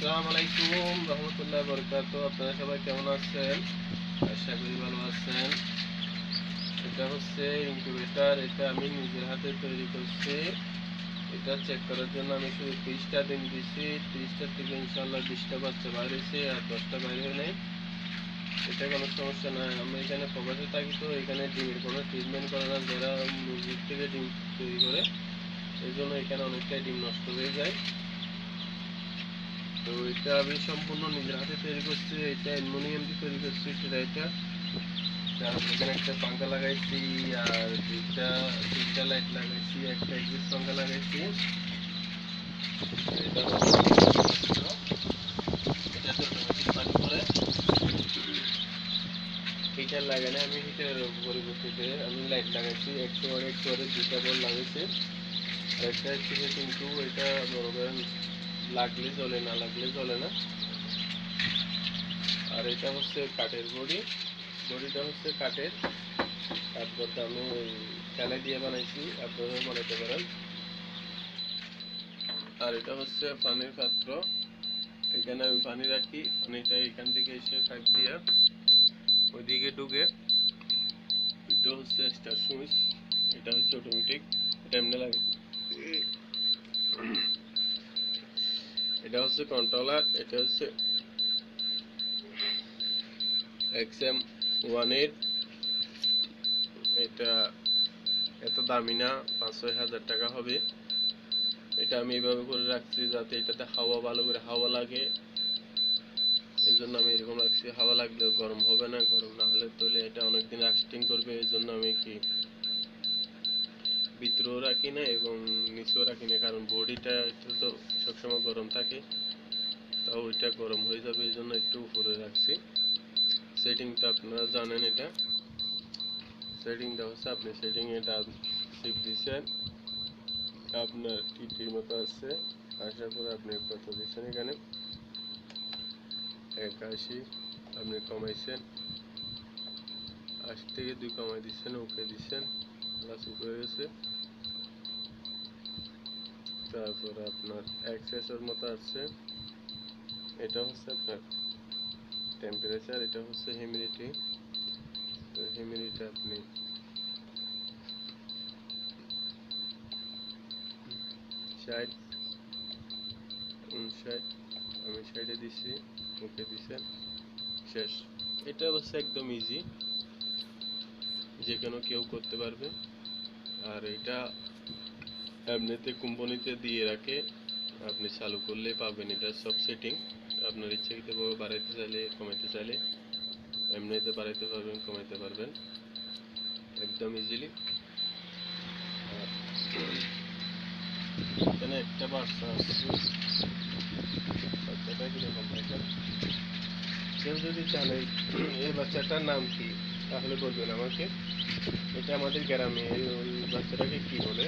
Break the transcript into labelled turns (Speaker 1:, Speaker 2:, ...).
Speaker 1: আসসালামু আলাইকুম রহমতুল্লাহ বরকাত আপনারা সবাই কেমন আছেন? আশা করি ভালো আছেন। এটা হচ্ছে ইনকিউবেটার এটা আমি নিজের হাতে তৈরি করছি। এটা চেক করার জন্য আমি শুধু ত্রিশটা দিন ত্রিশটা থেকে ইনশাল্লাহ বিশটা বাচ্চা বাইরেছে আর দশটা বাইরে নাই। এটা কোনো সমস্যা নয় আমি এখানে প্রবাসে থাকি তো, এখানে ডিমের কোনো ট্রিটমেন্ট করে না। যারা মুরগির থেকে ডিম তৈরি করে এই জন্য এখানে অনেকটাই ডিম নষ্ট হয়ে যায়। তো এটা আমি সম্পূর্ণ নিজের হাতে তৈরি করছি, এটা অ্যালুমিনিয়াম দিয়ে তৈরি করছি সেটা এটা। এখানে একটা পাঙ্খা লাগাইছি আর দুইটা, তিনটা লাইট লাগাইছি, একটা এক্সিস পাঙ্খা লাগাইছি। এটা পানি হিটার লাগালে আমি হিটারের পরিবর্তিতে আমি লাইট লাগাইছি একশো ওয়াট একশো ওয়াটের দুইটা বল লাগাইছি। আর একটা হচ্ছে কিন্তু এটা মনে করেন লাগলে জ্বলে না লাগলে জ্বলে না। আর এটা হচ্ছে কাঠের বডি। বডিটা হচ্ছে কাঠের। তারপর আমি চালে দিয়ে বানাইছি আপনারা বানাইতে পারেন। আর এটা হচ্ছে পানির পাত্র। এখানে আমি পানি রাখি, পানিটা এখান থেকে এসে কাট দিয়ে ওইদিকে ঢুকে। এটা হচ্ছে স্টার সুইচ, এটা হচ্ছে অটোমেটিক এটা এমনি লাগে এটা হচ্ছে কন্ট্রোলার এটা হচ্ছে এক্সএম ওয়ান এটা এত দামি না, পাঁচ ছয় হাজার টাকা হবে। এটা আমি এইভাবে করে রাখছি যাতে এটাতে হাওয়া, ভালো করে হাওয়া লাগে। এই জন্য আমি এরকম রাখছি, হাওয়া লাগলে গরম হবে না, গরম না হলে তাহলে এটা অনেকদিন লাস্টিং করবে, এই জন্য আমি কি ভিতরেও রাখি না এবং নিচেও রাখি না, কারণ বডিটা একটু তো সবসময় গরম থাকে। তাও ওইটা গরম হয়ে যাবে, এই জন্য একটু উপরে রাখছি। সেটিংটা আপনারা জানেন এটা। সেটিংটা হচ্ছে আপনি সেটিং এটা শিপ দিচ্ছেন আপনার টিটির মতো আছে। আসার পরে আপনি কত দিচ্ছেন এখানে একাশি আপনি কমাইছেন। আশি থেকে দুই কমাই দিচ্ছেন ওকে দিচ্ছেন প্লাস উপরে গেছে। তারপর আপনার এক্সেসের মতো আছে। এটা হচ্ছে আপনার টেম্পারেচার এটা হচ্ছে হিউমিডিটি তো হিউমিডিটি আপনি ষাট, উনষাট, আমি সাইডে দিছি, ওকে দিছেন, শেষ। এটা হচ্ছে একদম ইজি যে কোনো কেউ করতে পারবে। আর এটা এমনিতে কোম্পানিতে দিয়ে রাখে। আপনি চালু করলে পাবেন, এটা সব সেটিং আপনার ইচ্ছাকৃতভাবে বাড়াইতে চাইলে, কমাইতে চাইলে। এমনিতে বাড়াইতে পারবেন, কমাইতে পারবেন। একদম ইজিলি এখানে একটা বাচ্চা কেউ যদি জানে এই বাচ্চাটার নাম কি, তাহলে বলবেন আমাকে। এটা আমাদের গ্রামে ওই বাচ্চাটাকে কি বলে?